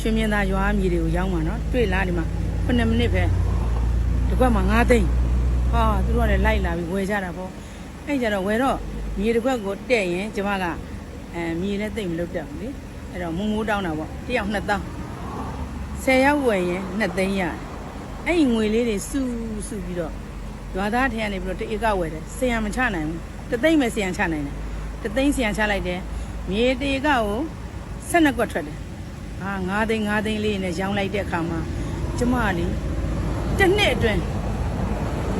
ရွှေမြင်သာရွာမြေတွေကိုရောက်မှာနော်တွေ့လားဒီမှာ9မိနစ်ပဲဒီကွက်မှာ9သိန်းဟာသူတို့ကလည်းလိုက်လာပြီးဝယ်ကြတာပေါ့အဲ့ကြတော့ဝယ်တော့မြေတစ်ခွက်ကိုတဲ့ရင်ကျမကအဲမြေလည်းသိမ့်မလုပ်တတ်ဘူးလေအဲ့တော့မုံမိုးတောင်းတာပေါ့တစ်ယောက်2တောင်း10ယောက်ဝယ်ရင်2သိန်းရတယ်အဲ့ဒီငွေလေးတွေစုစုပြီးတော့ရွာသားထဲကနေပြီးတော့တဧကဝယ်တယ်ဆရာမချနိုင်ဘူးတသိန်းပဲဆရာချနိုင်တယ်တသိန်းဆရာချလိုက်တယ်မြေတဧကကို12ကွက်ထွက်တယ် အာ9သိန်း9သိန်းလေးနဲ့ရောင်းလိုက်တဲ့အခါမှာကျမကလေတစ်နှစ်အတွင်း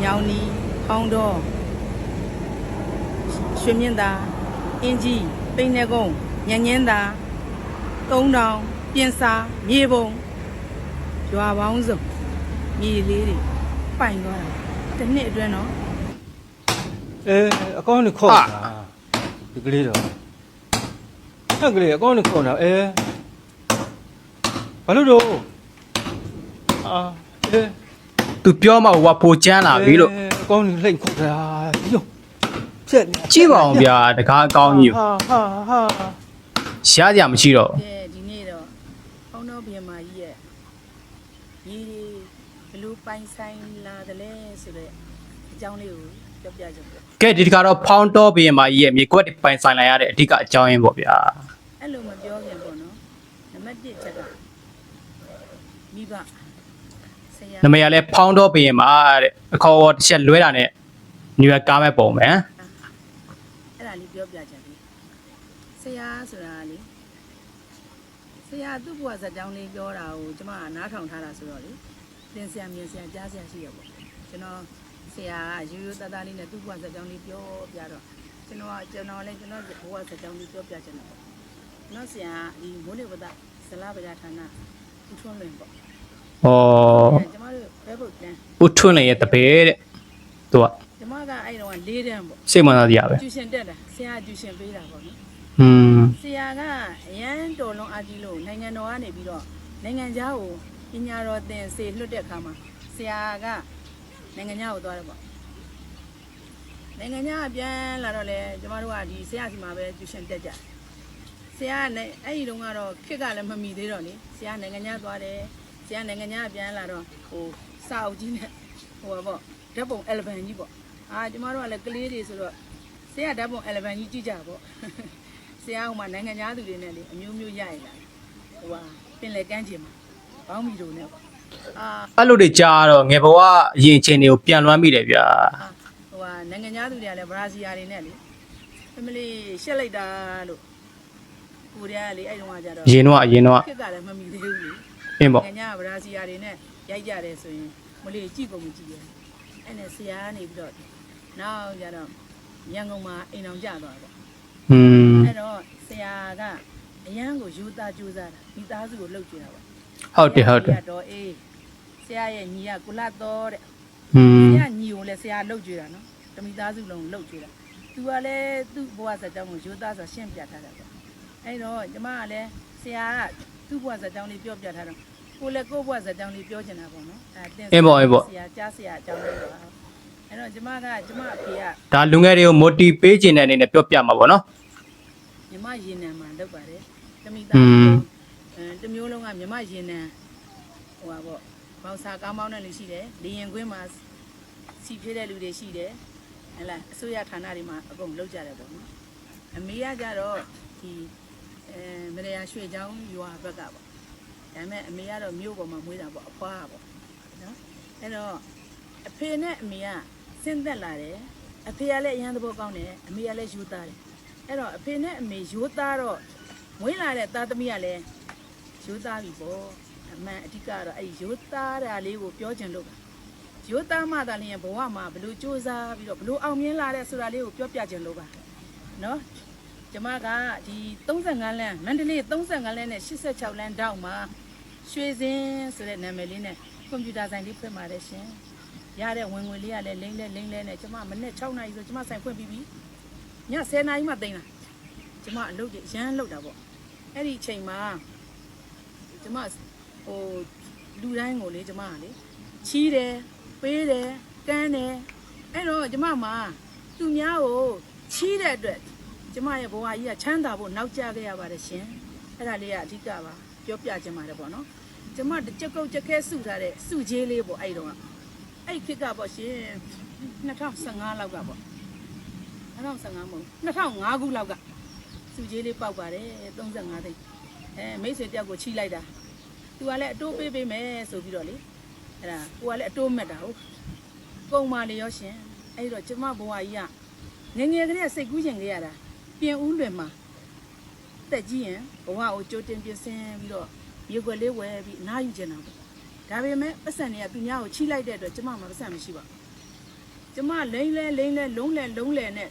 ညောင်နီဖောင်းတော့ရွှေမြင့်သာအင်းကြီးပိန်းနေကုန်းညညင်းသာ3000ပြင်စာမြေပုံရွာပေါင်းစုံမြေလေးတွေပိုင်သွားတာတစ်နှစ်အတွင်းတော့အဲအကောင့်နဲ့ခေါ်တာဒီကလေးတော့ဟဲ့ကလေးအကောင့်နဲ့ခေါ်တာအဲ ဘာလို့တော့အာအဲသူပြောမှဟိုကပိုချမ်းလာပြီလို့အဲအကောင့်နဲ့လှိမ့်ခေါ်တာယောဖြက်နေကြည့်ပါအောင်ဗျာတကားအကောင်းကြီးဟာဟာဟာရှားကြမရှိတော့ကဲဒီနေ့တော့ဖောင်းတော့ပြင်မာကြီးရဲ့ညီတွေဘယ်လိုပိုင်ဆိုင်လာတယ်လဲဆိုတော့အကြောင်းလေးကိုပြောပြချင်တယ်ကဲဒီတခါတော့ဖောင်းတော့ဘီရင်မကြီးရဲ့မြေကွက်တွေပိုင်ဆိုင်လာရတဲ့အဓိကအကြောင်းရင်းပေါ့ဗျာအဲ့လိုမပြောခင်ပေါ့နော်နံပါတ်1ချက်က မိဘဆရာနမရလဲဖောင်းတော့ဘီရင်မတဲ့အခေါ်အဝေါ်တစ်ချက်လွဲတာနဲ့ညွယ်ကားမဲ့ပုံပဲအဲ့ဒါလေးပြောပြချင်ပြီဆရာဆိုတာကလေဆရာသူ့ဘဝဇာတ်ကြောင်းလေးပြောတာကိုကျမကနားထောင်ထားတာဆိုတော့လေသင်ဆရာမြင်ဆရာကြားဆရာရှိရပေါ့ကျွန်တော်ဆရာကရိုးရိုးသားသားလေးနဲ့သူ့ဘဝဇာတ်ကြောင်းလေးပြောပြတော့ကျွန်တော်ကကျွန်တော်လည်းကျွန်တော်ဘဝဇာတ်ကြောင်းလေးပြောပြချင်တာပေါ့ကျွန်တော်ဆရာကဒီမိုးလေဝသဇလဗဒဌာနဦးထွန်းလွင်ပေါ့ ဩကျမတို့ဘဲဘုတ်တန်းဦးထွန်းလည်းရဲ့တပည့်တဲ့သူကကျမကအဲ့တော့၄တန်းပေါ့စိတ်ဝင်စားစရာပဲကျူရှင်တက်တာဆရာကကျူရှင်ပေးတာပေါ့နော်ဟွန်းဆရာကအရန်တော်လုံးအားကြီးလို့နိုင်ငံတော်ကနေပြီးတော့နိုင်ငံခြားကိုပညာတော်သင်စေလွှတ်တဲ့အခါမှာဆရာကနိုင်ငံခြားကိုသွားတယ်ပေါ့နိုင်ငံခြားကပြန်လာတော့လေကျမတို့ကဒီဆရာစီမှာပဲကျူရှင်တက်ကြဆရာကလည်းအဲ့ဒီတုန်းကတော့ခက်ကလည်းမမီသေးတော့လေဆရာနိုင်ငံခြားသွားတယ် ဆရာနိုင်ငံခြားကပြန်လာတော့ဟိုစာအုပ်ကြီးနဲ့ဟိုပါပေါ့ဓာတ်ပုံ 11ကြီးပေါ့အာကျမတို့ကလည်းကလေးတွေဆိုတော့ဆရာဓာတ်ပုံ 11ကြီးကြည့်ကြပေါ့ဆရာကမှနိုင်ငံသားသူတွေနဲ့လေအမျိုးမျိုးရရလာဟိုဟာပင်လယ်ကမ်းခြေမှာဘောင်းမီတို့နဲ့ပေါ့အာအဲ့လိုတွေကြားတော့ငယ်ဘဝအရင်အချိန်တွေကိုပြန်လွှမ်းမိတယ်ဗျာဟိုဟာနိုင်ငံသားသူတွေကလည်းဘရာဇီယာတွေနဲ့လေဖမလီရှက်လိုက်တာလို့ကိုရီးယားကလေအဲ့တုန်းကကြတော့ရင်တော့အရင်တော့ခက်ကလည်းမမီသေးဘူးလေ အင်းပေါ့နိုင်ငံကဘရာဇီယာတွေနဲ့ရိုက်ကြတယ်ဆိုရင်မလေးကြည့်ကုန်မကြည့်ရအဲ့နဲ့ဆရာကနေပြီးတော့နောက်ကြတော့ရန်ကုန်မှာအိမ်အောင်ကြသွားတယ်ပေါ့ဟွန်းအဲ့တော့ဆရာကအရန်ကိုယူသားကြိုးစားတာမိသားစုကိုလှုပ်ကြည့်တာပေါ့ဟုတ်တယ်ဟုတ်တယ်ဆရာတော်အေးဆရာရဲ့ညီကကုလတော်တဲ့ဟွဆန်းရာညီကိုလည်းဆရာလှုပ်ကြည့်တာနော်တမိသားစုလုံးလှုပ်ကြည့်တာသူကလည်းသူ့ဘဝဇာတ်ကြောင်းကိုယူသားဆိုရှင်းပြထားတာပေါ့အဲ့တော့ကျမကလည်းဆရာကသူ့ဘဝဇာတ်ကြောင်းလေးပြောပြထားတော့ ကိုလည်းကိုယ့်ဘဝဇာတ်ကြောင်းလေးပြောချင်တာပေါ့နော်အဲတင်ဆရာကြားဆရာအကြောင်းလေးပါအဲ့တော့ကျမကကျမအဖေကဒါလူငယ်တွေကို motivate ပေးခြင်းတဲ့အနေနဲ့ပြောပြမှာပေါ့နော်မြမရင်နံမှာလုပ်ပါတယ်တမိอืသားมအဲတမျိုးလုံးကမြမရင်နံဟိုပါပေါ့ဘောက်စာကောင်းပေါင်းတဲ့လူရှိတယ်လေရင်ကွင်းမှာစီဖြစ်တဲ့လူတွေရှိတယ်ဟဲ့လားအစိုးရဌာနတွေမှာအကုန်လုပ်ကြတယ်ပေါ့နော်အမေကကြတော့ဒီအဲမရယာရွှေချောင်းရွာဘက်ကပေါ့ ဒါပေမဲ့အမေကတော့မြို့ပေါ်မှာမွေးတာပေါ့အဖွားပေါ့နော်အဲ့တော့အဖေနဲ့အမေကဆင်းသက်လာတယ်အဖေကလည်းအရန်သဘောကောင်းတယ်အမေကလည်းယူသားတယ်အဲ့တော့အဖေနဲ့အမေရိုးသားတော့မွေးလာတဲ့သားသမီးကလည်းရိုးသားပြီပေါ့အမှန်အဓိကတော့အဲ့ဒီရိုးသားတာလေးကိုပြောချင်လို့ပါရိုးသားမှသာလျှင်ဘဝမှာဘလို့စူးစမ်းပြီးတော့ဘလို့အောင်မြင်လာတဲ့ဆိုတာလေးကိုပြောပြချင်လို့ပါနော်ကျမကဒီ35လမ်းမန္တလေး35လမ်းနဲ့86လမ်းတောက်မှာ ရွှေစင်းဆိုတဲ့နာမည်လေးနဲ့ကွန်ပျူတာဆိုင်လေးဖွင့်ပါတယ်ရှင်ရတဲ့ဝင်ငွေလေးကလည်းလိမ့်လဲလိမ့်လဲနဲ့ကျမမနေ့6နာရီဆိုကျမဆိုင်ဖွင့်ပြီးပြီည10နာရီမှတင်လာကျမအလုပ်ကြီးရမ်းလုပ်တာပေါ့အဲ့ဒီအချိန်မှာကျမဟိုလူတိုင်းကိုလေကျမကလေချီးတယ်ပေးတယ်ကမ်းတယ်အဲ့တော့ကျမမှာသူများကိုချီးတဲ့အတွက်ကျမရဲ့ဘဝကြီးကချမ်းသာဖို့နောက်ကျခဲ့ရပါတယ်ရှင်အဲ့ဒါလေးကအဓိကပါပြောပြချင်ပါတယ်ပေါ့နော် ကျမတစ်ချက်ကုတ်ချက်ခဲစုထားတဲ့စုကြီးလေးပေါ့အဲ့တော့ကအဲ့ခေတ်ကပေါ့ရှင်2015လောက်ကပေါ့2015မဟုတ်2005ခုလောက်ကစုကြီးလေးပေါက်ပါတယ်35သိန်းအဲမိတ်ဆွေတယောက်ကိုချိလိုက်တာသူကလည်းအတိုးပေးပေးမယ်ဆိုပြီးတော့လေအဲ့ဒါကိုကလည်းအတိုးမဲ့တာဟုတ်ကုံမာလေရောရှင်အဲ့တော့ကျမဘဝကြီးကငယ်ငယ်ကလေးကစိတ်ကူးချင်ခဲ့ရတာပြင်ဦးလွင်မှာတက်ကြီးရင်ဘဝကိုကြိုတင်ပြင်ဆင်ပြီးတော့ ရေခွက်လေးဝယ်ပြီးအနားယူကျင်တာပေါ့ဒါပေမဲ့ပတ်စံတွေကသူများကိုချိလိုက်တဲ့အတွက်ကျမမှပတ်စံမရှိပါဘူးကျမလိမ့်လဲလိမ့်လဲလုံးလဲလုံးလဲနဲ့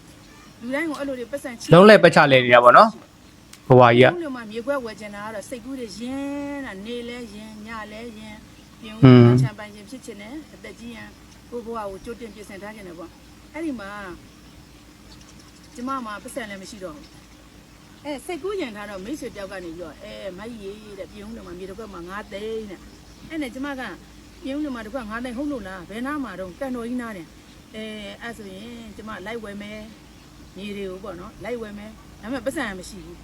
လူတိုင်းကိုအဲ့လိုတွေပတ်စံချိလုံးလဲပတ်ချလဲနေတာပေါ့နော်ဘဝကြီးကလုံးလုံးမှမြေခွက်ဝယ်ကျင်တာကတော့စိတ်ကူးတွေရင်းတာနေလဲရင်းညလဲရင်းပြင်ဟွဦးန်းချမ်းပိုင်ခြင်းဖြစ်ချင်တယ်အသက်ကြီးရင်ကိုယ့်ဘဝကိုကြိုတင်ပြင်ဆင်ထားခြင်းတယ်ပေါ့အဲ့ဒီမှာကျမမှပတ်စံလည်းမရှိတော့ဘူး အဲစိတ်ကူးရင်ထားတော့မိတ်ဆွေတယောက်ကနေပြီးတော့အဲမကြီးရေးတဲ့ပြုံးလုံးမှာမြေတစ်ခွက်မှာ9သိန်းတဲ့အဲ့နဲ့ကျမကပြုံးလုံးမှာတစ်ခွက်9သိန်းဟုတ်လို့လားဘယ်နာမှာတော့ကန်တော်ကြီးနားတယ်အဲအဲ့ဆိုရင်ကျမလိုက်ဝယ်မယ်မြေတွေကိုပေါ့နော်လိုက်ဝယ်မယ်ဒါပေမဲ့ပတ်စံမရှိဘူး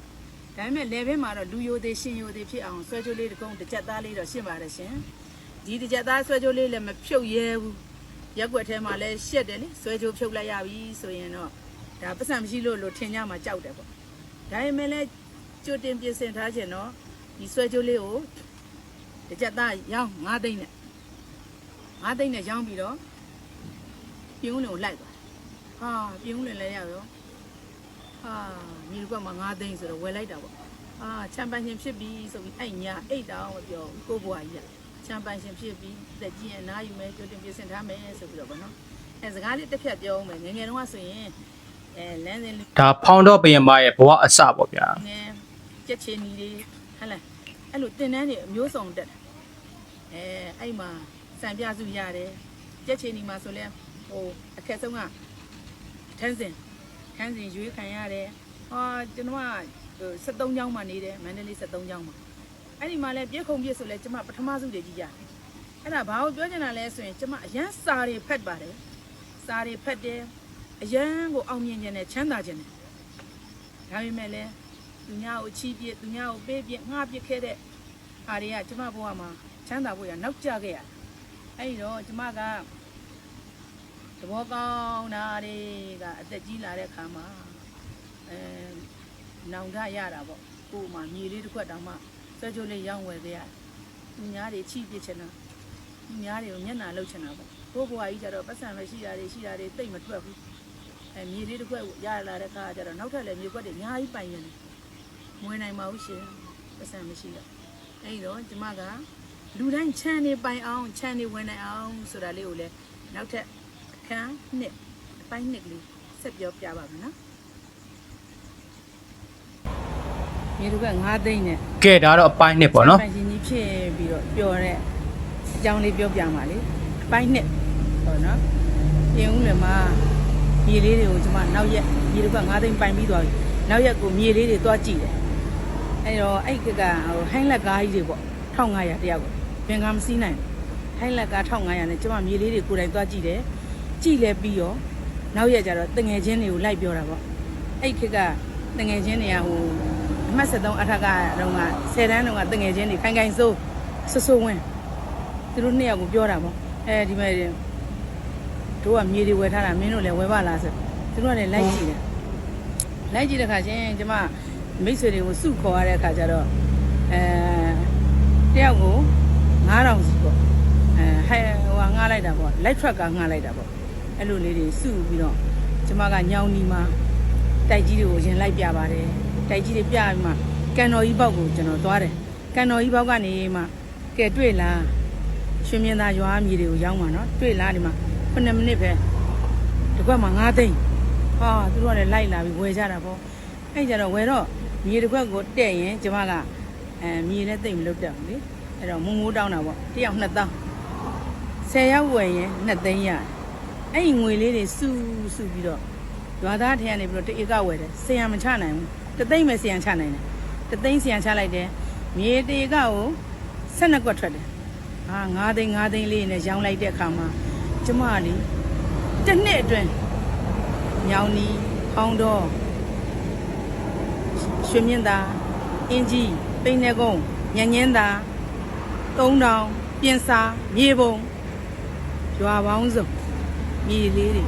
ဒါပေမဲ့လေဘင်းမှာတော့လူယိုသေးရှင်ယိုသေးဖြစ်အောင်ဆွဲကြိုးလေးတစ်ကုန်းတစ်ချက်သားလေးတော့ရှင်းပါတယ်ရှင်ဒီတစ်ချက်သားဆွဲကြိုးလေးလည်းမဖြုတ်ရဲဘူးရက်ွက်ထဲမှာလည်းရှက်တယ်လေဆွဲကြိုးဖြုတ်လိုက်ရပြီဆိုရင်တော့ဒါပတ်စံမရှိလို့လို့ထင်ကြမှာကြောက်တယ်ပေါ့ ဒါပေမဲ့လည်းကြိုတင်ပြင်ဆင်ထားခြင်းတော့ဒီဆွဲကြိုးလေးကိုတစ်ကြက်သားရောင်း9သိန်းနဲ့9သိန်းနဲ့ရောင်းပြီးတော့ပြင်းဦးလင်ကိုလိုက်သွားဟာပြင်းဦးလင်လည်းရရောဟာမြေကွက်မှာ9သိန်းဆိုတော့ဝယ်လိုက်တာပေါ့အာချမ်ပန်ရှင်ဖြစ်ပြီဆိုပြီးအဲ့ညာအိတ်တောင်မပြောဘူးကိုဘွားကြီးကချမ်ပန်ရှင်ဖြစ်ပြီတက်ကြီးရင်နားယူမယ်ကြိုတင်ပြင်ဆင်ထားမယ်ဆိုပြီးတော့ဗောနော်အဲစကားလေးတစ်ဖြတ်ပြောအောင်မယ်ငယ်ငယ်တုန်းကဆိုရင် အဲလမ်းစဉ်လေးဒါဖောင်တော့ဘယံမရဲ့ဘဝအစပေါ့ဗျာနည်းကြက်ချင်နီတွေဟဟလားအဲ့လိုတင်တန်းတွေအမျိုးစုံတက်တယ်အဲအဲ့မှာစံပြစုရတယ်ကြက်ချင်နီမှာဆိုလဲဟိုအခက်ဆုံးကထန်းစင်ထန်းစင်ရွေးခံရတယ်ဟာကျွန်တော်ကဟို73ကျောင်းမှာနေတယ်မန္တလေး73ကျောင်းမှာအဲ့ဒီမှာလဲပြည့်ခုံပြည့်ဆိုလဲကျွန်မပထမစုတွေကြီးရတယ်အဲ့ဒါဘာကိုပြောချင်တာလဲဆိုရင်ကျွန်မအရန်စာတွေဖတ်ပါတယ်စာတွေဖတ်တယ် အရန်ကိုအောင်မြင်ခြင်းနဲ့ချမ်းသာခြင်းနဲ့ဒါပေမဲ့လည်းသူများကိုချီးပြစ်သူများကိုပေးပြစ်ငှားပြစ်ခဲ့တဲ့အားတွေကကျမဘဝမှာချမ်းသာဖို့ရနောက်ကျခဲ့ရတယ်။အဲဒီတော့ကျမကသဘောကောင်းတာတွေကအသက်ကြီးလာတဲ့ခါမှာအဲနောင်တရတာပေါ့။ကို့မှာမြေလေးတစ်ခွက်တောင်မှဆွဲကြိုးလေးရောင်းဝယ်ခဲ့ရတယ်။သူများတွေချီးပြစ်ချင်တာသူများတွေကိုမျက်နှာလှုပ်ချင်တာပေါ့။ကို့ဘဝကြီးကျတော့ပတ်စံမရှိတာတွေရှိတာတွေတိတ်မထွက်ဘူး။ အဲမြေလေးတစ်ခွက်ရလာတဲ့ခါကျတော့နောက်ထပ်လည်းမြေခွက်တွေအများကြီးပိုင်ရတယ်မဝင်နိုင်ပါဘူးရှင်ပတ်စံမရှိတော့အဲဒီတော့ကျမကလူတိုင်းခြံနေပိုင်အောင်ခြံနေဝင်နိုင်အောင်ဆိုတာလေးကိုလည်းနောက်ထပ်အခန်းနှစ်အပိုင်းနှစ်ကလေးဆက်ပြောပြပါမယ်နော်မြေတူက9သိန်းနဲ့ကဲဒါတော့အပိုင်းနှစ်ပေါ့နော်ပိုင်ရှင်ကြီးဖြစ်ပြီးတော့ပျော်တဲ့အကြောင်းလေးပြောပြပါလေအပိုင်းနှစ်ဟောနော်ပြင်ဦးလည်းမှာ မြေလေးတွေကိုကျမနောက်ရက်မြေတူက9သိန်းပိုင်ပြီးသွားပြီနောက်ရက်ကိုမြေလေးတွေသွားကြည့်တယ်အဲ့တော့အဲ့ကကဟိုဟိုင်းလက်ကားကြီးတွေပေါ့1500တယောက်ကိုဘင်္ဂါမစည်းနိုင်ဘူးဟိုင်းလက်ကား1500နဲ့ကျမမြေလေးတွေကိုယ်တိုင်သွားကြည့်တယ်ကြည့်လဲပြီးရောနောက်ရက်ကျတော့တငယ်ချင်းတွေကိုလိုက်ပြောတာပေါ့အဲ့ခက်ကတငယ်ချင်းတွေကဟိုအမှတ်73အထက်ကတော့က10တန်းတော့ကတငယ်ချင်းတွေခိုင်ခိုင်စိုးဆွဆွဝင်းသူတို့နှစ်ယောက်ကိုပြောတာပေါ့အဲဒီမဲ့ တို့ကမြေတွေဝယ်ထားတာမင်းတို့လည်းဝယ်ပါလားဆိုသူတို့ကလည်းလိုက်ကြည့်တယ်လိုက်ကြည့်တဲ့ခါချင်းကျမမိတ်ဆွေတွေကိုစုခေါ်ရတဲ့ခါကျတော့အဲတယောက်ကို9000စီပေါ့အဲဟဲဟိုကငှားလိုက်တာပေါ့လိုက်ထရက်ကငှားလိုက်တာပေါ့အဲ့လိုလေးတွေစုပြီးတော့ကျမကညောင်နီမှာတိုက်ကြီးတွေကိုရင်လိုက်ပြပါတယ်တိုက်ကြီးတွေပြပြီးမှကန်တော်ကြီးဘောက်ကိုကျွန်တော်သွားတယ်ကန်တော်ကြီးဘောက်ကနေမှကဲတွေ့လားရွှေမြင်သာရွာမြေတွေကိုရောက်မှာနော်တွေ့လားဒီမှာ 9မိနစ်ပဲဒီကွက်မှာ9သိန်းဟာသူတို့ကလည်းလိုက်လာပြီးဝယ်ကြတာပေါ့အဲ့ကြတော့ဝယ်တော့မြေတစ်ခွက်ကိုတဲ့ရင်ကျမကအဲမြေလည်းတိတ်မလုပ်တတ်ဘူးလေအဲ့တော့မုံမိုးတောင်းတာပေါ့တစ်ယောက်2000 10ယောက်ဝယ်ရင်2သိန်းရတယ်အဲ့ဒီငွေလေးတွေစုစုပြီးတော့ရွာသားထဲကနေပြီးတော့တဧကဝယ်တယ်ဆရာမချနိုင်ဘူးတသိန်းပဲဆရာချနိုင်တယ်တသိန်းဆရာချလိုက်တယ်မြေတဧကကို12ကွက်ထွက်တယ်ဟာ9သိန်း9သိန်းလေးနဲ့ရောင်းလိုက်တဲ့အခါမှာ ကျမကလေတစ်နှစ်အတွင်းညောင်နီဟောင်းတော့ရွှေမြင့်သာအင်းကြီးပိန်းနေကုန်းညငင်းသာ3000ပြင်စာမြေပုံရွာပေါင်းစုံမြေလေးတွေ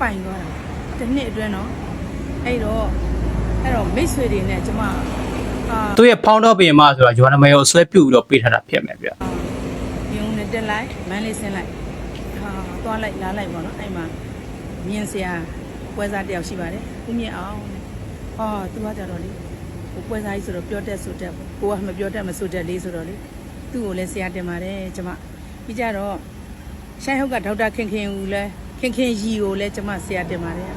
ပိုင်သွားတာတစ်နှစ်အတွင်းတော့အဲ့တော့အဲ့တော့မိတ်ဆွေတွေနဲ့ကျမအာသူရဲ့ဖောင်းတော့ပြင်မဆိုတာဂျွာနမဲကိုဆွဲပြုတ်ပြီးတော့ပေးထားတာဖြစ်မယ်ဗျပြုံးနဲ့တက်လိုက်မန်းလေးဆင်းလိုက်ဟာ သွားလိုက်လာလိုက်ပေါ့နော်အဲ့မှာမြင်စရာပွဲစားတစ်ယောက်ရှိပါတယ်ဦးမြင့်အောင်ဟောသူကကြတော့လေဟိုပွဲစားကြီးဆိုတော့ပြောတတ်ဆိုတတ်ပေါ့ကိုကမပြောတတ်မဆိုတတ်လေးဆိုတော့လေသူ့ကိုလည်းဆရာတင်ပါတယ်ကျမပြီးကြတော့ရှိုင်းဟုတ်ကဒေါက်တာခင်ခင်ဦးလည်းခင်ခင်ရီကိုလည်းကျမဆရာတင်ပါတယ်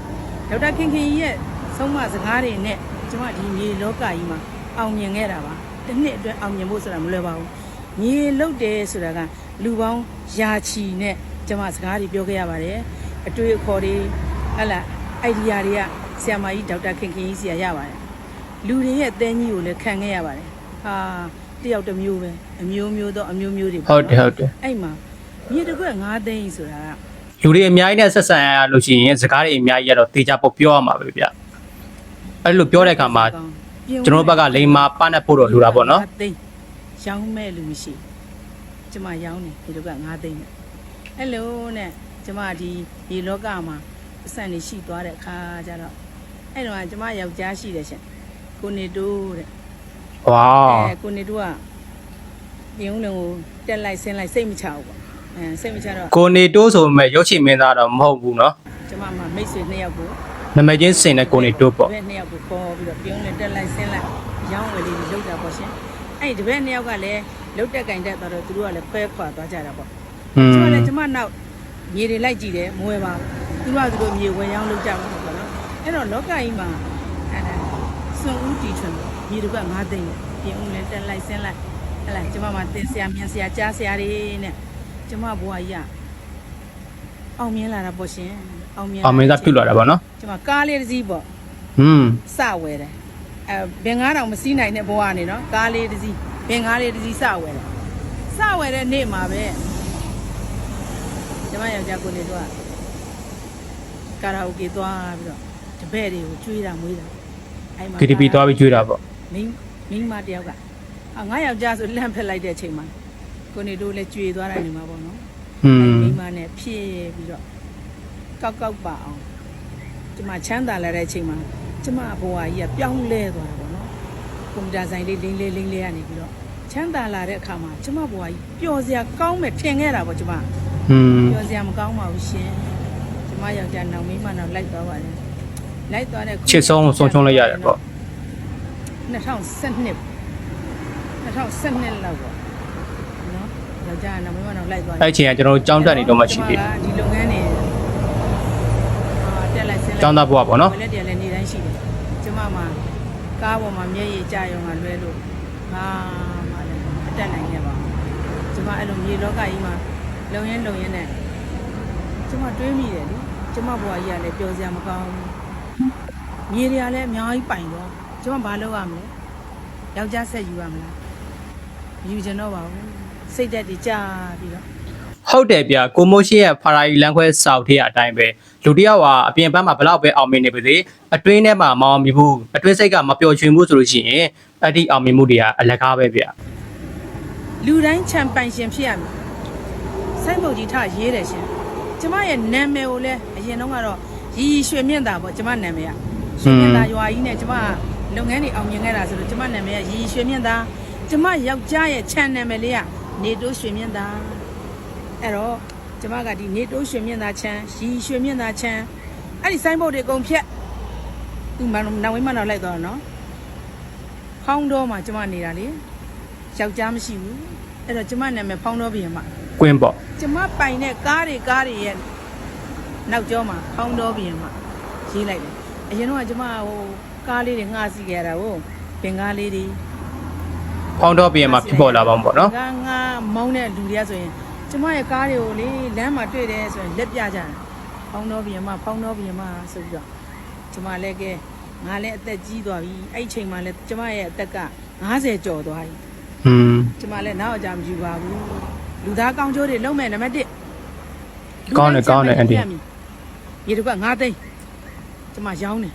ဒေါက်တာခင်ခင်ရီရဲ့ဆုံးမစကားတွေနဲ့ကျမဒီမြေလောကကြီးမှာအောင်မြင်ခဲ့တာပါတစ်နှစ်အတွက်အောင်မြင်ဖို့ဆိုတာမလွယ်ပါဘူးမြေလုတ်တယ်ဆိုတာကလူပေါင်းယာချီနဲ့ ကျမစကားတွေပြောခဲ့ရပါတယ်အတွေ့အခေါ်တွေဟဟလာအိုင်ဒီယာတွေကဆရာမကြီးဒေါက်တာခင်ခင်ကြီးဆရာရပါတယ်လူတွေရဲ့အသေးကြီးကိုလည်းခံခဲ့ရပါတယ်ဟာတယောက်တစ်မျိုးပဲအမျိုးမျိုးတော့အမျိုးမျိုးတွေပေါ့ဟုတ်တယ်ဟုတ်တယ်အဲ့မှာမြေတစ်ခွက်9သိန်းကြီးဆိုတာကလူတွေအများကြီးနဲ့ဆက်ဆံရလို့ရှိရင်စကားတွေအများကြီးရတော့တေချာပေါ့ပြောရမှာပဲဗျအဲ့လိုပြောတဲ့အခါမှာကျွန်တော်တို့ဘက်ကလိန်မာပနဲ့ဖို့တော့လူတာပေါ့နော်9သိန်းရောင်းမဲ့လူမရှိကျမရောင်းတယ်ဒီလိုက9သိန်း နဲ့အဲ့လိုနဲ့ကျမဒီဒီလောကမှာအဆန်နေရှိသွားတဲ့အခါကျတော့အဲ့တော့ကျမယောက်ျားရှိတယ်ရှင်ကိုနေတိုးတဲ့ ဝါ အဲကိုနေတိုးကပြုံးလုံးကိုတက်လိုက်ဆင်းလိုက်စိတ်မချဘူးပေါ့အဲစိတ်မချတော့ ကိုနေတိုးဆိုပေမဲ့ရုပ်ရှင်မင်းသားတော့မဟုတ်ဘူးเนาะ ကျမမှမိတ်ဆွေနှစ်ယောက်ကို နာမည်ချင်းစင်တဲ့ကိုနေတိုးပေါ့ တပည့်နှစ်ယောက်ကိုခေါ်ပြီးတော့ပြုံးနဲ့တက်လိုက်ဆင်းလိုက်ရောင်းဝယ်လေးတွေလုပ်တာပေါ့ရှင်အဲ့ဒီတပည့်နှစ်ယောက်ကလည်းလုတ်တက်ကင်တက်သွားတော့သူတို့ကလည်းဖဲခွာသွားကြတာပေါ့ อืม ကျမလည်းကျမနောက်မြေတွေလိုက်ကြည့်တယ်မဝယ်ပါဘူးသူကသူတို့မြေဝယ်ရောင်းလုပ်ကြမှာပေါ့နော်အဲ့တော့လောကကြီးမှာစွန်ဦးတီထွန်းမြေတစ်ပတ်၅သိန်းပြင်ဦးလည်းတက်လိုက်ဆင်းလိုက်ဟဲ့လားကျမမှာတင်ဆရာမြန်ဆရာကြားဆရာတွေနဲ့ကျမဘွားကြီးကအောင်မြင်လာတာပေါ့ရှင်အောင်မြင်အောင်မြင်သာပြုတ်လာတာပေါ့နော်ကျမကားလေးတစ်စီးပေါ့อืมစဝယ်တယ်အဲဘင်9000မစီးနိုင်တဲ့ဘဝကနေနော်ကားလေးတစ်စီးဘင်9000လေးတစ်စီးစဝယ်တယ်စဝယ်တဲ့နေ့မှာပဲ မယောက်ျားကိုနေတော့ကာရာအိုကေသွားပြီးတော့တပည့်တွေကိုကျွေးတာမွေးတာအဲ့မှာ KTP သွားပြီးကျွေးတာပေါ့မင်းမင်းမတယောက်ကအာငါယောက်ျားဆိုလန့်ဖက်လိုက်တဲ့အချိန်မှာကိုနေတို့လည်းကျွေသွားတာနေမှာပေါ့နော်อืมမင်းမနဲ့ဖြည့်ပြီးတော့ကောက်ကောက်ပါအောင်ဒီမှာချမ်းသာလာတဲ့အချိန်မှာကျမဘဝကြီးကပြောင်းလဲသွားတာပေါ့နော်ကွန်ပျူတာဆိုင်လေးလင်းလေးလင်းလေးကနေပြီးတော့ချမ်းသာလာတဲ့အခါမှာကျမဘဝကြီးပျော်စရာကောင်းမယ်ထင်ခဲ့တာပေါ့ကျမ ပျော်စရာမကောင်းပါဘူးရှင်ကျမယောက်ျားနောင်မိန်းမနောက်လိုက်သွားပါတယ်လိုက်သွားတဲ့ခုချစ်ဆုံးဆုံးချုံးလိုက်ရတယ်ပေါ့2012 2012လောက်ပေါ့နော်ယောက်ျားနောင်မိန်းမနောက်လိုက်သွားတယ်အဲ့အချိန်ကကျွန်တော်တို့ကြောင်းတက်နေတော့မှရှိသေးတယ်ဒီလုပ်ငန်းတွေအာတက်လိုက်ဆင်းလိုက်ကျောင်းသားဘဝပေါ့နော်ဝယ်လက်တယ်လည်းနေတိုင်းရှိတယ်ကျမမှာကားပေါ်မှာမျက်ရည်ကျရုံကလွဲလို့ဘာမှလည်းအတက်နိုင်ခဲ့ပါဘူးကျမအဲ့လိုမြေလောကကြီးမှာ လုံရင်လုံရင်နဲ့ကျမတွေးမိတယ်လေကျမဘဝကြီးကလည်းပျော်စရာမကောင်းဘူးမြေတွေကလည်းအများကြီးပိုင်တော့ကျမဘာလုပ်ရမလဲယောက်ျားဆက်ယူရမလားမယူချင်တော့ပါဘူးစိတ်သက်တွေကြာပြီးတော့ဟုတ်တယ်ဗျကိုမိုးရှိရဲ့ဖာရာရီလန်ခွဲစောက်ထည့်အတိုင်းပဲလူတစ်ယောက်ကအပြင်ဘက်မှာဘလောက်ပဲအောင်မြင်နေပါစေအတွင်းထဲမှာမအောင်မြင်ဘူးအတွင်းစိတ်ကမပျော်ရွှင်ဘူးဆိုလို့ရှိရင်အဲ့ဒီအောင်မြင်မှုတွေကအလကားပဲဗျလူတိုင်းချန်ပိုင်ရှင်ဖြစ်ရမယ် စိုက်မုတ်ကြီးထရေးတယ်ရှင်ကျမရဲ့နာမည်ကိုလည်းအရင်တော့ကတော့ရီရီရွှေမြင့်တာပေါ့ကျမနာမည်ကရွှေမြင့်တာရွာကြီးနဲ့ကျမလုပ်ငန်းတွေအောင်မြင်ခဲ့တာဆိုတော့ကျမနာမည်ကရီရီရွှေမြင့်တာကျမယောက်ျားရဲ့ချန်နာမည်လေးကနေတိုးရွှေမြင့်တာအဲ့တော့ကျမကဒီနေတိုးရွှေမြင့်တာချန်ရီရီရွှေမြင့်တာချန်အဲ့ဒီစိုက်မုတ်တွေအကုန်ဖြတ်သူမနောင်ဝင်းမနောက်လိုက်တော့နော်ဟောင်းတော့မှကျမနေတာလေယောက်ျားမရှိဘူးအဲ့တော့ကျမနာမည်ဖောင်းတော့ပြင်မှာ ကွင်းပေါ့ကျမပိုင်တဲ့ကားတွေကားတွေရဲ့နောက်ကျောမှာဖောင်းတော့ပြင်မှာရေးလိုက်တယ်အရင်တော့ကျမဟိုကားလေးတွေငှားစီခဲ့ရတာဟိုပင်ကားလေးတွေဖောင်းတော့ပြင်မှာဖြစ်ပေါ်လာပါမှာပေါ့နော်ငါငါမောင်းတဲ့လူတွေကဆိုရင်ကျမရဲ့ကားတွေကိုလေလမ်းမှာတွေ့တယ်ဆိုရင်လက်ပြကြတယ်ဖောင်းတော့ပြင်မှာဖောင်းတော့ပြင်မှာဆိုပြီးတော့ကျမလည်းကဲငါလည်းအသက်ကြီးသွားပြီအဲ့ဒီချိန်မှာလည်းကျမရဲ့အသက်က90ကျော်သွားပြီอืมကျမလည်းနောက်အကြမယူပါဘူး လူသားကောင်းကျိုးတွေလုံးမဲ့နံပါတ်1ကောင်းတယ်ကောင်းတယ်အန်တီရေတကွ9သိန်းကျမရောင်းတယ်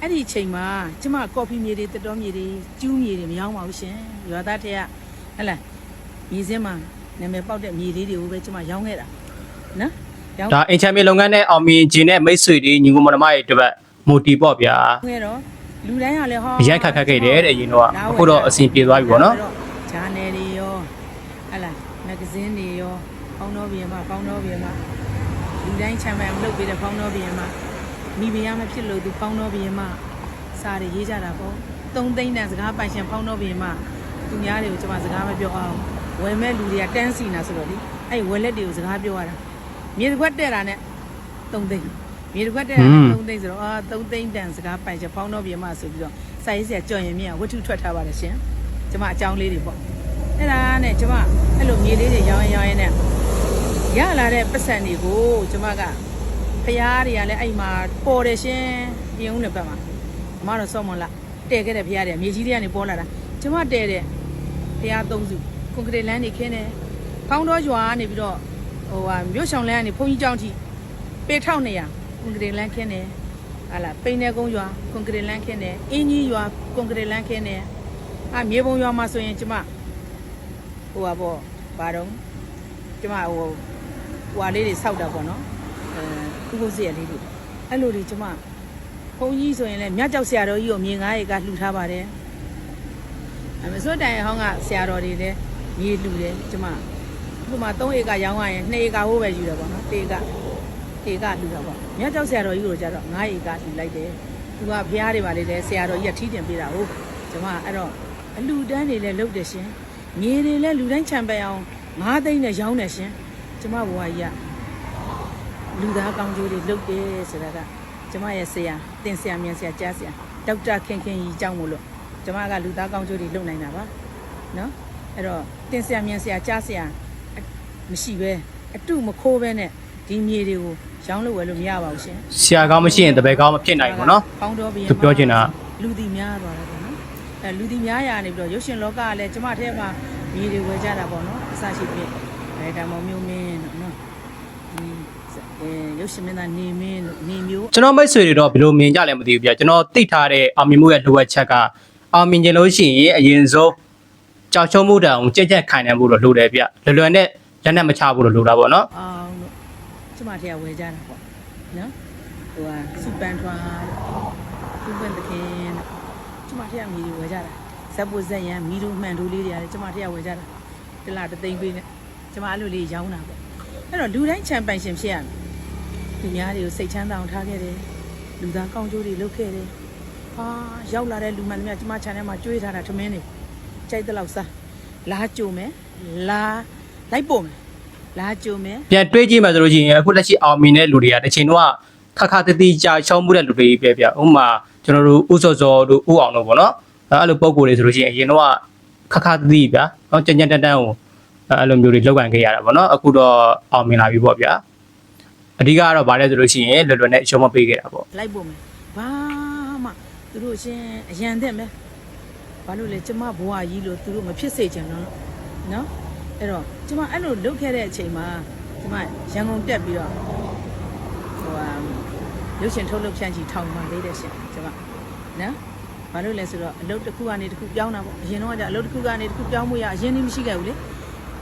အဲ့ဒီအချိန်မှာကျမကော်ဖီမြေတွေတတော်မြေတွေကျူးမြေတွေမရောင်းပါဘူးရှင်ရွာသားတည်းကဟဲ့လားမြေစင်းမှာနာမည်ပေါက်တဲ့မြေလေးတွေကိုပဲကျမရောင်းခဲ့တာနော်ရောင်းဒါအင်ချမ်းမြေလုပ်ငန်းနဲ့အောင်မြင်ခြင်းနဲ့မိတ်ဆွေတွေညီကိုမောင်နှမတွေတပတ်မိုတီပေါ့ဗျာခဲ့တော့လူတိုင်းကလည်းဟောအရင်ခက်ခက်ခဲ့တယ်တဲ့ရင်တော့အခုတော့အဆင်ပြေသွားပြီပေါ့နော်ဂျာနယ်တွေရောဟဲ့လား မဂ္ဂဇင်းတွေရောဖောင်းတော်ပြင်မှာဖောင်းတော်ပြင်မှာလူတိုင်းချမ်းပန်လုပ်ပေးတဲ့ဖောင်းတော်ပြင်မှာမိဖုရားမဖြစ်လို့သူဖောင်းတော်ပြင်မှာစာတွေရေးကြတာပေါ့သုံးသိန်းတန်စကားပိုင်ရှင်ဖောင်းတော်ပြင်မှာသူများတွေကိုကျွန်မစကားမပြောအောင်ဝယ်မဲ့လူတွေကတန်းစီနာဆိုတော့လေအဲ့ဝယ်လက်တွေကိုစကားပြောရတာမြေတစ်ခွက်တက်တာနဲ့သုံးသိန်းမြေတစ်ခွက်တက်တာနဲ့သုံးသိန်းဆိုတော့အာသုံးသိန်းတန်စကားပိုင်ရှင်ဖောင်းတော်ပြင်မှာဆိုပြီးတော့စာရေးဆရာကြော်ရင်မြင်ဝတ္ထုထွက်ထားပါတယ်ရှင်ကျမအကြောင်းလေးတွေပေါ့ အဲ့ဒါနဲ့ကျမအဲ့လိုမြေလေးတွေရောင်းရင်ရောင်းရင်နဲ့ရလာတဲ့ပတ်စံတွေကိုကျမကဖရားတွေကလည်းအဲ့မှာပေါ်တယ်ရှင်ပြင်ဦးနယ်ဘက်မှာအမတော့စောမွန်လာတဲခဲ့တဲ့ဖရားတွေမြေကြီးတွေကနေပေါ်လာတာကျမတဲတဲ့ဖရားသုံးစုကွန်ကရစ်လမ်းနေခင်းတယ်ဖောင်းတော်ရွာကနေပြီးတော့ဟိုဟာမြို့ဆောင်လမ်းကနေဘုန်းကြီးကျောင်းထိပေ1200ကွန်ကရစ်လမ်းခင်းတယ်ဟာလာပိန်းနေကုန်းရွာကွန်ကရစ်လမ်းခင်းတယ်အင်းကြီးရွာကွန်ကရစ်လမ်းခင်းတယ်အာမြေပုံရွာမှာဆိုရင်ကျမ ဟိုပါပေါ့ဘာတော့ကျမဟိုဟွာလေးတွေစောက်တာပေါ့နော်အဲခုခုစီရလေးတွေအဲ့လိုတွေကျမဘုန်းကြီးဆိုရင်လည်းမြတ်ကြောက်ဆရာတော်ကြီးကိုမြေ9ရေကလှူထားပါတယ်အဲမစွတ်တိုင်ဟောင်းကဆရာတော်တွေလည်းမြေလှူတယ်ကျမခုမှ3ဧကရောင်းရရင်2ဧကဟိုးပဲယူတယ်ပေါ့နော်1ဧက1ဧကလှူတာပေါ့မြတ်ကြောက်ဆရာတော်ကြီးကိုကျတော့9ဧကလှူလိုက်တယ်သူကဘုရားတွေပါလေလေဆရာတော်ကြီးကထီးတင်ပေးတာဟုတ်ကျမအဲ့တော့အလူတန်းတွေလည်းလုတ်တယ်ရှင် ငွေတွေလည်းလူတိုင်းချန်ပီယံအောင်၅သိန်းနဲ့ရောင်းနေရှင်ကျမဘွားကြီးကလူသားကောင်းကျိုးတွေလုပ်တယ်ဆိုတာကကျမရဲ့ဆရာတင်ဆရာမြန်ဆရာကြားဆရာဒေါက်တာခင်ခင်ကြီးကြောင့်မို့လို့ကျမကလူသားကောင်းကျိုးတွေလုပ်နိုင်တာပါနော်အဲ့တော့တင်ဆရာမြန်ဆရာကြားဆရာမရှိပဲအတုမခိုးပဲနဲ့ဒီမြေတွေကိုရောင်းလို့ဝယ်လို့မရပါဘူးရှင်ဆရာကောင်းမရှိရင်တပည့်ကောင်းမဖြစ်နိုင်ဘူးနော်ကောင်းတော့ပြီးသူပြောချင်တာလူတီများသွားတယ်ပေါ့နော်အဲလူတီများရာနေပြီးတော့ရုပ်ရှင်လောကကလည်းကျမထဲမှာ မြေတွေဝယ်ကြတာပေါ့နော်အစရှိဖြင့်အဲဒါမှမျိုးမင်းတို့နော်ဒီအဲရုပ်ရှင်မင်းသားနေမင်းတို့နေမျိုးကျွန်တော်မိတ်ဆွေတွေတော့ဘယ်လိုမြင်ကြလဲမသိဘူးဗျာကျွန်တော်သိထားတဲ့အောင်မြင်မှုရဲ့လိုအပ်ချက်ကအောင်မြင်ကြလို့ရှိရင်အရင်ဆုံးကြောက်ချုံမှုတောင်ကြက်ကြက်ခိုင်နေမှုတော့လိုတယ်ဗျလွယ်လွယ်နဲ့လက်နဲ့မချဘူးလို့လိုတာပေါ့နော်အောင်တို့ကျမထဲကဝယ်ကြတာပေါ့နော်ဟိုဟာစုပန်ထွားစုပန်တခင်တို့ကျမထဲကမြေတွေဝယ်ကြတာ ဇက်ပုဇက်ရန်မီတို့မှန်တို့လေးတွေရတယ်ကျမထဲကဝယ်ကြတာတလားတသိန်းပေးနဲ့ကျမအဲ့လိုလေးရောင်းတာပေါ့အဲ့တော့လူတိုင်းချန်ပိုင်ရှင်ဖြစ်ရမယ်သူများတွေကိုစိတ်ချမ်းသာအောင်ထားခဲ့တယ်လူသားကောင်းကျိုးတွေလုပ်ခဲ့တယ်ဟာရောက်လာတဲ့လူမှန်သမျှကျမချန်ထဲမှာကျွေးထားတာထမင်းတွေကြိုက်တဲ့လောက်စားလာကြုံမယ်လာလိုက်ပုံမယ်လာကြုံမယ်ပြန်တွေးကြည့်မှဆိုလို့ရှိရင်အခုလက်ရှိအောင်မြင်တဲ့လူတွေကတစ်ချိန်တော့ခက်ခက်တတိကြာချုံမှုတဲ့လူတွေပဲဗျဥပမာကျွန်တော်တို့ဥစောစောတို့ဥအောင်တို့ပေါ့နော် အဲ့လိုပုံကိုယ်တွေဆိုလို့ရှိရင်အရင်တော့ခက်ခက်တတိဗျာနော်ကြံကြံတန်တန်ကိုအဲ့လိုမျိုးတွေလောက်ကန်ခဲ့ရတာပေါ့နော်အခုတော့အောင်မြင်လာပြီပေါ့ဗျာအဓိကကတော့ဗါလဲဆိုလို့ရှိရင်လွယ်လွယ်နဲ့ရှုံးမပေးခဲ့တာပေါ့လိုက်ပုံမယ်ဘာမှသူတို့ရှင်အရန်တဲ့မယ်ဘာလို့လဲကျမဘဝကြီးလို့သူတို့မဖြစ်စေချင်တော့နော်အဲ့တော့ကျမအဲ့လိုလုပ်ခဲ့တဲ့အချိန်မှာကျမရန်ကုန်တက်ပြီးတော့ဟိုဟာရုပ်ရှင်ထုတ်လုပ်ဖြန့်ချီထောင်ပါသေးတယ်ရှင်ကျမနော် ဘာလို့လဲဆိုတော့အလုပ်တစ်ခုကနေတစ်ခုပြောင်းတာပေါ့အရင်တော့ကအလုပ်တစ်ခုကနေတစ်ခုပြောင်းမှုရအရင်นี่မရှိခဲ့ဘူးလေ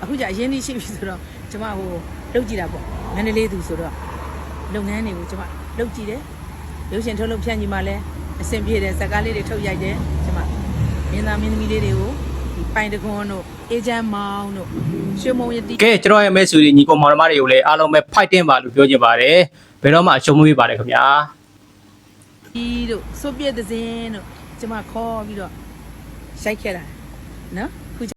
အခုကျအရင်นี่ရှိပြီဆိုတော့ကျမဟိုလုပ်ကြည့်တာပေါ့မန္တလေးသူဆိုတော့လုပ်ငန်းတွေကိုကျမလုပ်ကြည့်တယ်ရုပ်ရှင်ထုတ်လုပ်ဖြန့်ညီမှလည်းအဆင်ပြေတယ်ဇာတ်ကားလေးတွေထုတ်ရိုက်တယ်ကျမမင်းသားမင်းသမီးလေးတွေကိုဒီပိုင်တကွန်းတို့အေဂျင့်မောင်တို့ရွှေမုံရတီကဲကျွန်တော်ရဲ့မိတ်ဆွေတွေညီကောင်မောင်နှမတွေကိုလည်းအားလုံးပဲ fighting ပါလို့ပြောချင်ပါတယ်ဘယ်တော့မှအရှုံးမပေးပါနဲ့ခင်ဗျာတို့စွပြည့်သစင်းတို့ ကျမခေါ်ပြီးတော့ရိုက်ခဲ့တာနော်